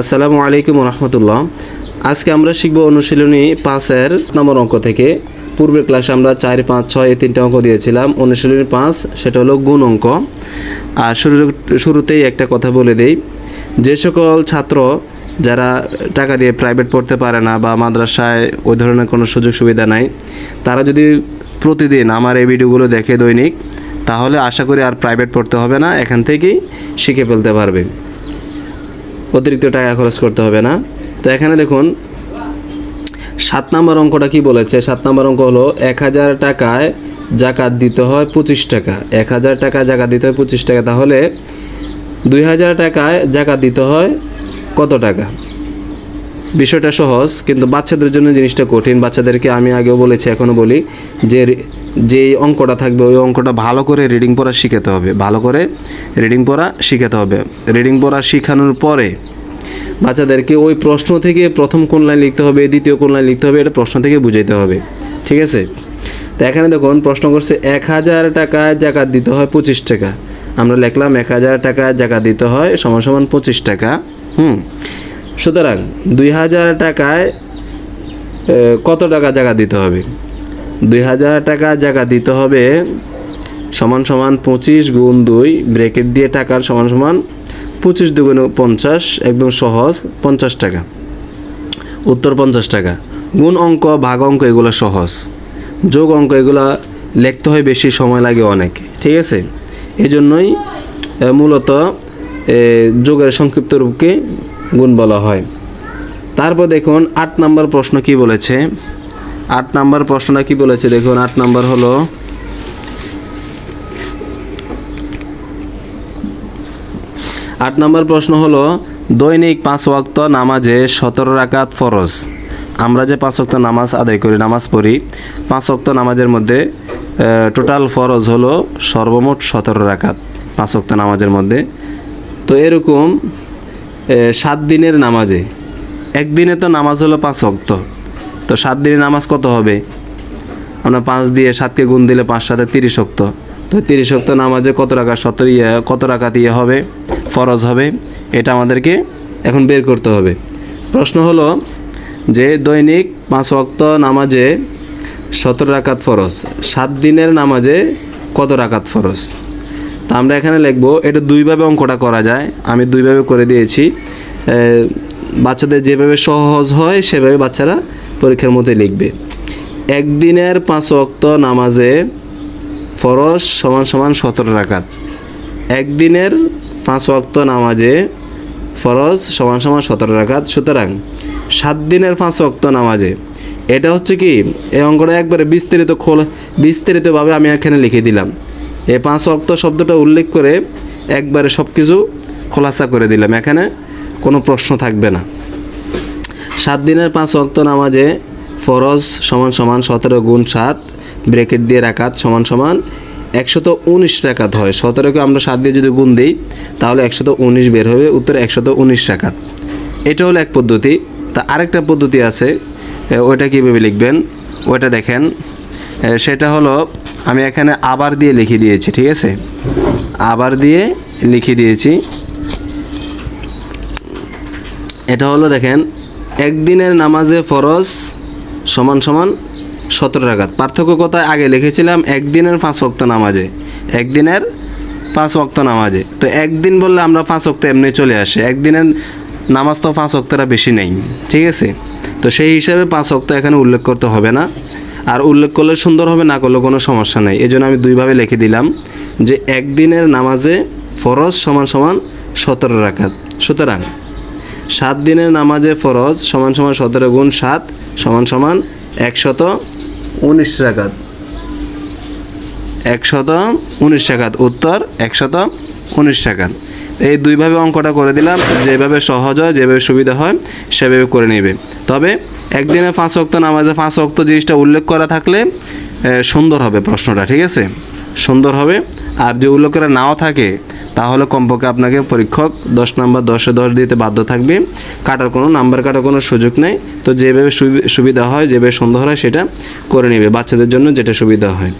আসসালামু আলাইকুম রহমতুল্লাহ আজকে আমরা শিখব অনুশীলনী পাঁচের নম্বর অঙ্ক থেকে। পূর্বের ক্লাসে আমরা চার, পাঁচ, ছয় এই তিনটা অঙ্ক দিয়েছিলাম। অনুশীলনী পাঁচ, সেটা হলো গুণ অঙ্ক। আর শুরু, শুরুতেই একটা কথা বলে দেই। যে সকল ছাত্র যারা টাকা দিয়ে প্রাইভেট পড়তে পারে না বা মাদ্রাসায় ওই ধরনের কোনো সুযোগ সুবিধা নাই, তারা যদি প্রতিদিন আমার এই ভিডিওগুলো দেখে দৈনিক, তাহলে আশা করি আর প্রাইভেট পড়তে হবে না, এখান থেকেই শিখে ফেলতে পারবে। অতিরিক্ত টাকা খরচ করতে হবে না। তো এখানে দেখুন, সাত নম্বর অঙ্কটা কি বলেছে? সাত নম্বর অঙ্ক হলো, এক হাজার টাকায় জাকাত দিতে হয় পঁচিশ টাকা। এক হাজার টাকায় জাকাত দিতে হয় পঁচিশ টাকা, তাহলে দুই হাজার টাকায় জাকাত দিতে হয় কত টাকা? বিষয়টা সহজ, কিন্তু বাচ্চাদের জন্য জিনিসটা কঠিন। বাচ্চাদেরকে আমি আগেও বলেছি এখনও বলি যে যেই অঙ্কটা থাকবে, ওই অঙ্কটা ভালো করে রিডিং পড়া শিখাতে হবে। ভালো করে রিডিং পড়া শিখাতে হবে। রিডিং পড়া শেখানোর পরে বাচ্চাদেরকে ওই প্রশ্ন থেকে প্রথম কোন লাইন লিখতে হবে, দ্বিতীয় কোন লাইন লিখতে হবে, এটা প্রশ্ন থেকে বুঝাইতে হবে। ঠিক আছে? তো এখানে দেখুন, প্রশ্ন করছে, এক হাজার টাকায় জাকাত দিতে হয় পঁচিশ টাকা। আমরা লিখলাম, এক হাজার টাকা জাকাত দিতে হয় সমান সমান পঁচিশ টাকা। হুম। সুতরাং দুই হাজার টাকায় কত টাকা জায়গা দিতে হবে? দুই হাজার টাকা জায়গা দিতে হবে, সমান সমান পঁচিশ গুণ দুই ব্রেকেট দিয়ে টাকার সমান সমান পঁচিশ দুগুণ পঞ্চাশ, একদম সহজ, পঞ্চাশ টাকা। উত্তর পঞ্চাশ টাকা। গুণ অঙ্ক, ভাগ অঙ্ক, এগুলো সহজ। যোগ অঙ্ক, এগুলো লিখতে হয় বেশি সময় লাগে অনেক, ঠিক আছে? এই জন্যই মূলত যোগের সংক্ষিপ্ত রূপকে গুণ বলা হয়। তারপর দেখুন, আট নম্বর প্রশ্ন কি বলেছে? আট নাম্বার প্রশ্নটা কি বলেছে? দেখুন, আট নাম্বার হলো, আট নম্বর প্রশ্ন হলো, দৈনিক পাঁচ ওয়াক্ত নামাজে সতেরো রাকাত ফরজ। আমরা যে পাঁচ ওয়াক্ত নামাজ আদায় করি, নামাজ পড়ি, পাঁচ ওয়াক্ত নামাজের মধ্যে টোটাল ফরজ হলো সর্বমোট সতেরো রাকাত পাঁচ ওয়াক্ত নামাজের মধ্যে। তো এরকম সাত দিনের নামাজে, একদিনে তো নামাজ হলো পাঁচ ওয়াক্ত। তো সাত দিনের নামাজ কত হবে? আমরা পাঁচ দিয়ে সাতকে গুণ দিলে পাঁচ সাথে তিরিশ অক্ত তো তিরিশ অক্ত নামাজে কত টাকা সতেরো ইয়ে কত টাকা দিয়ে হবে? ফরজ হবে। এটা আমাদেরকে এখন বের করতে হবে। প্রশ্ন হলো যে দৈনিক পাঁচ অক্ত নামাজে সতেরো রাকাত ফরজ, সাত দিনের নামাজে কত রাকাত ফরজ? তা আমরা এখানে লিখব, এটা দুইভাবে অঙ্কটা করা যায়। আমি দুইভাবে করে দিয়েছি। বাচ্চাদের যেভাবে সহজ হয়, সেভাবে বাচ্চারা পরীক্ষার মধ্যে লিখবে। একদিনের পাঁচ অক্ত নামাজে ফরজ সমান সমান সতেরো রাকাত। একদিনের পাঁচ ওয়াক্ত নামাজে ফরজ সমান সমান সতেরো রাকাত। সুতরাং সাত দিনের পাঁচ ওয়াক্ত নামাজে। এটা হচ্ছে কি? এই অঙ্কটা একবারে বিস্তারিত খোল, বিস্তারিতভাবে আমি এখানে লিখে দিলাম। এই পাঁচ ওয়াক্ত শব্দটা উল্লেখ করে একবারে সব কিছু খোলাসা করে দিলাম। এখানে কোনো প্রশ্ন থাকবে না। সাত দিনের পাঁচ ওয়াক্ত নামাজে ফরজ সমান সমান সতেরো গুণ সাত ব্রেকেট দিয়ে রাকাত সমান সমান একশত উনিশ রাকাত হয়। সতেরোকে আমরা সাত দিয়ে যদি গুণ দিই, তাহলে একশত উনিশ বের হবে, উত্তর একশত উনিশ রাকাত। এটা হলো এক পদ্ধতি। তা আরেকটা পদ্ধতি আছে ওইটা কীভাবে লিখবেন? ওইটা দেখেন। সেটা হলো, আমি এখানে আবার দিয়ে লিখে দিয়েছি, ঠিক আছে? আবার দিয়ে লিখে দিয়েছি। এটা হলো দেখেন একদিনের নামাজে ফরজ সমান সমান সতেরো রাকাত। পার্থক্য কোথায়? আগে লিখেছিলাম একদিনের পাঁচ ওয়াক্ত নামাজে। একদিনের পাঁচ ওয়াক্ত নামাজে। তো একদিন বললে আমরা পাঁচ ওয়াক্ত এমনি চলে আসে। একদিনের নামাজ তো পাঁচ ওয়াক্তটা বেশি নেই। ঠিক আছে? তো সেই হিসাবে পাঁচ ওয়াক্ত এখানে উল্লেখ করতে হবে না। আর উল্লেখ করলে সুন্দর হবে, না করলে কোনো সমস্যা নেই। এই জন্য আমি দুইভাবে লিখে দিলাম যে একদিনের নামাজে ফরজ সমান সমান সতেরো রাকাত। সুতরাং সাত দিনের নামাজে ফরজ সমান সমান সতেরো গুণ সাত সমান সমান একশত উনিশ রাকাত। একশত উনিশ টাকাত উত্তর, একশত উনিশ টাকাত এই দুইভাবে অঙ্কটা করে দিলাম। যেভাবে সহজ হয়, যেভাবে সুবিধা হয়, সেভাবে করে নেবে। তবে একদিনে পাঁচ অক্ত নামাজে পাঁচ অক্ত জিনিসটা উল্লেখ করা থাকলে সুন্দর হবে প্রশ্নটা, ঠিক আছে? সুন্দর হবে। আর যে উল্লেখ করা নাও থাকে, তাহলে কমপক্ষে আপনাকে পরীক্ষক দশ নাম্বার দশে দশ দিতে বাধ্য থাকবে। কাটার কোনো নাম্বার কাটার কোনো সুযোগ নেই। তো যেভাবে সুবি- সুবিধা হয়, যেভাবে সুন্দর হয়, সেটা করে নেবে বাচ্চাদের জন্য যেটা সুবিধা হয়।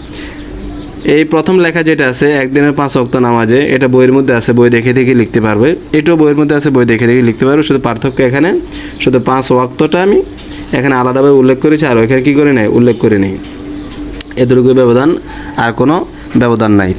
এই প্রথম লেখা যেটা আছে, একদিনের পাঁচ অক্ত নামাজে, এটা বইয়ের মধ্যে আছে, বই দেখে দেখে লিখতে পারবে। এটাও বইয়ের মধ্যে আছে, বই দেখে দেখে লিখতে পারবে। শুধু পার্থক্য এখানে, শুধু পাঁচ ওয়াক্তটা আমি এখানে আলাদাভাবে উল্লেখ করেছি, আর ওইখানে কী করে নেয়? উল্লেখ করে নেই। এতটুকু ব্যবধান আর কোনো ব্যবধান নাই।